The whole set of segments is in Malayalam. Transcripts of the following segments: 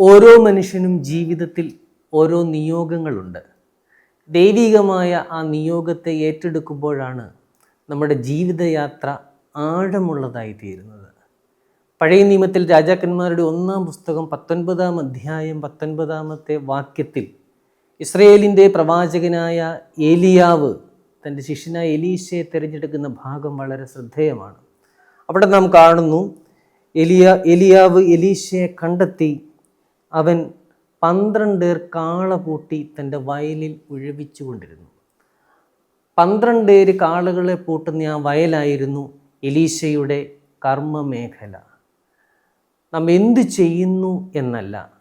ഓരോ മനുഷ്യനും ജീവിതത്തിൽ ഓരോ നിയോഗങ്ങളുണ്ട്. ദൈവികമായ ആ നിയോഗത്തെ ഏറ്റെടുക്കുമ്പോഴാണ് നമ്മുടെ ജീവിതയാത്ര ആഴമുള്ളതായി തീരുന്നത് പഴയ നിയമത്തിൽ രാജാക്കന്മാരുടെ ഒന്നാം പുസ്തകം പത്തൊൻപതാം അധ്യായം പത്തൊൻപതാമത്തെ വാക്യത്തിൽ ഇസ്രയേലിന്റെ പ്രവാചകനായ ഏലിയാവ് തന്റെ ശിഷ്യനായ എലീശയെ തിരഞ്ഞെടുക്കുന്ന ഭാഗം വളരെ ശ്രദ്ധേയമാണ്. അവിടെ നാം കാണുന്നു എലിയ എലിയാവ് എലീശയെ കണ്ടെത്തി അവൻ പന്ത്രണ്ടേർ കാള പൂട്ടി തന്റെ വയലിൽ ഉഴവിച്ചു കൊണ്ടിരുന്നു പന്ത്രണ്ടേര് കാളുകളെ പൂട്ടുന്ന ആ വയലായിരുന്നു എലീശയുടെ കർമ്മമേഖല. നാം എന്ത് ചെയ്യുന്നു എന്നല്ല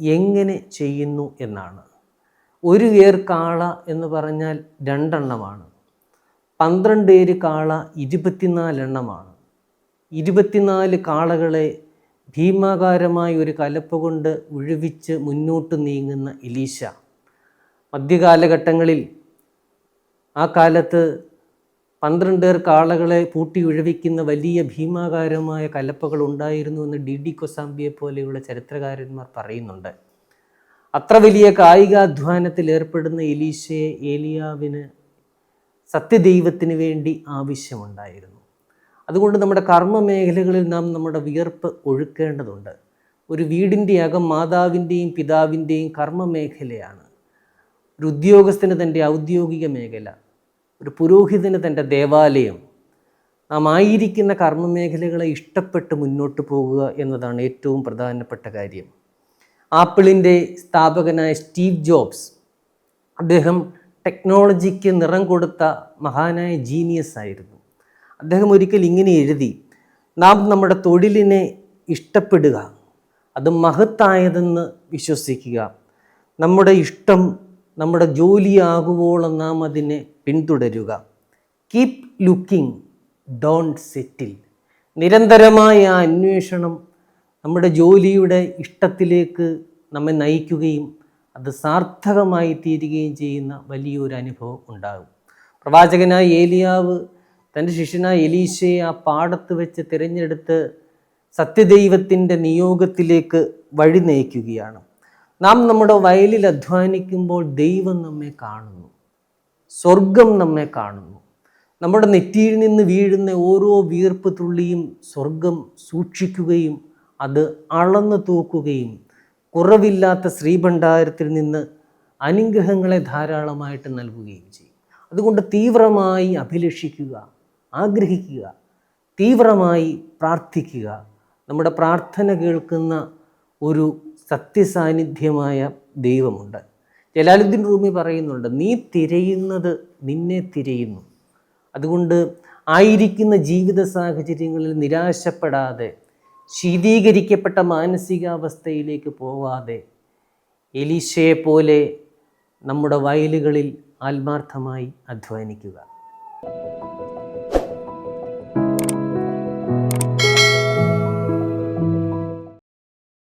എങ്ങനെ ചെയ്യുന്നു എന്നാണ്. ഒരു ഏർ കാള എന്ന് പറഞ്ഞാൽ രണ്ടെണ്ണമാണ്. പന്ത്രണ്ട് ഏര് കാള ഇരുപത്തിനാലെണ്ണമാണ്. ഇരുപത്തിനാല് കാളകളെ ഭീമാകാരമായ ഒരു കലപ്പ കൊണ്ട് ഉഴുവിച്ച് മുന്നോട്ട് നീങ്ങുന്ന ഇലീശ മധ്യകാലഘട്ടങ്ങളിൽ ആ കാലത്ത് പന്ത്രണ്ടേർ കാളകളെ പൂട്ടി ഉഴവിക്കുന്ന വലിയ ഭീമാകാരമായ കലപ്പകൾ ഉണ്ടായിരുന്നു എന്ന് ഡി ഡി കൊസാംബിയെ പോലെയുള്ള ചരിത്രകാരന്മാർ പറയുന്നുണ്ട്. അത്ര വലിയ കായികാധ്വാനത്തിൽ ഏർപ്പെടുന്ന എലീശയെ ഏലിയാവിന് സത്യദൈവത്തിന് വേണ്ടി ആവശ്യമുണ്ടായിരുന്നു. അതുകൊണ്ട് നമ്മുടെ കർമ്മ മേഖലകളിൽ നാം നമ്മുടെ വിയർപ്പ് ഒഴുക്കേണ്ടതുണ്ട്. ഒരു വീടിന്റെ അകം മാതാവിന്റെയും പിതാവിന്റെയും കർമ്മ മേഖലയാണ് ഒരു ഉദ്യോഗസ്ഥന് തന്റെ ഔദ്യോഗിക മേഖല ഒരു പുരോഹിതന് തന്റെ ദേവാലയം. നാം ആയിരിക്കുന്ന കർമ്മ മേഖലകളെ ഇഷ്ടപ്പെട്ട് മുന്നോട്ട് പോകുക എന്നതാണ് ഏറ്റവും പ്രധാനപ്പെട്ട കാര്യം. ആപ്പിളിന്റെ സ്ഥാപകനായ സ്റ്റീവ് ജോബ്സ് അദ്ദേഹം ടെക്നോളജിക്ക് നിറം കൊടുത്ത മഹാനായ ജീനിയസ് ആയിരുന്നു. അദ്ദേഹം ഒരിക്കൽ ഇങ്ങനെ എഴുതി നാം നമ്മുടെ തൊഴിലിനെ ഇഷ്ടപ്പെടുക അത് മഹത്തായതെന്ന് വിശ്വസിക്കുക. നമ്മുടെ ഇഷ്ടം നമ്മുടെ ജോലിയാകുവോളം നാം അതിനെ പിന്തുടരുക. Keep looking don't settle. നിരന്തരമായ ആ അന്വേഷണം നമ്മുടെ ജോലിയുടെ ഇഷ്ടത്തിലേക്ക് നമ്മെ നയിക്കുകയും അത് സാർത്ഥകമായി തീരുകയും ചെയ്യുന്ന വലിയൊരു അനുഭവം ഉണ്ടാകും. പ്രവാചകനായ ഏലിയാവ് തന്റെ ശിഷ്യനായ എലീശയെ ആ പാടത്ത് വെച്ച് തിരഞ്ഞെടുത്ത് സത്യദൈവത്തിന്റെ നിയോഗത്തിലേക്ക് വഴി നയിക്കുകയാണ്. നാം നമ്മുടെ വയലിൽ അധ്വാനിക്കുമ്പോൾ ദൈവം നമ്മെ കാണുന്നു. സ്വർഗം നമ്മെ കാണുന്നു. നമ്മുടെ നെറ്റിയിൽ നിന്ന് വീഴുന്ന ഓരോ വീർപ്പ് തുള്ളിയും സ്വർഗം സൂക്ഷിക്കുകയും അത് അളന്നു തൂക്കുകയും കുറവില്ലാത്ത ശ്രീഭണ്ഡാരത്തിൽ നിന്ന് അനുഗ്രഹങ്ങളെ ധാരാളമായിട്ട് നൽകുകയും ചെയ്യും. അതുകൊണ്ട് തീവ്രമായി അഭിലഷിക്കുക ആഗ്രഹിക്കുക തീവ്രമായി പ്രാർത്ഥിക്കുക. നമ്മുടെ പ്രാർത്ഥന കേൾക്കുന്ന ഒരു സത്യസാന്നിധ്യമായ ദൈവമുണ്ട്. ജലാലുദ്ദീൻ റൂമി പറയുന്നുണ്ട് നീ തിരയുന്നത് നിന്നെ തിരയുന്നു. അതുകൊണ്ട് ആയിരിക്കുന്ന ജീവിത സാഹചര്യങ്ങളിൽ നിരാശപ്പെടാതെ ശീതീകരിക്കപ്പെട്ട മാനസികാവസ്ഥയിലേക്ക് പോവാതെ എലീശയെ പോലെ നമ്മുടെ വയലുകളിൽ ആത്മാർത്ഥമായി അധ്വാനിക്കുക.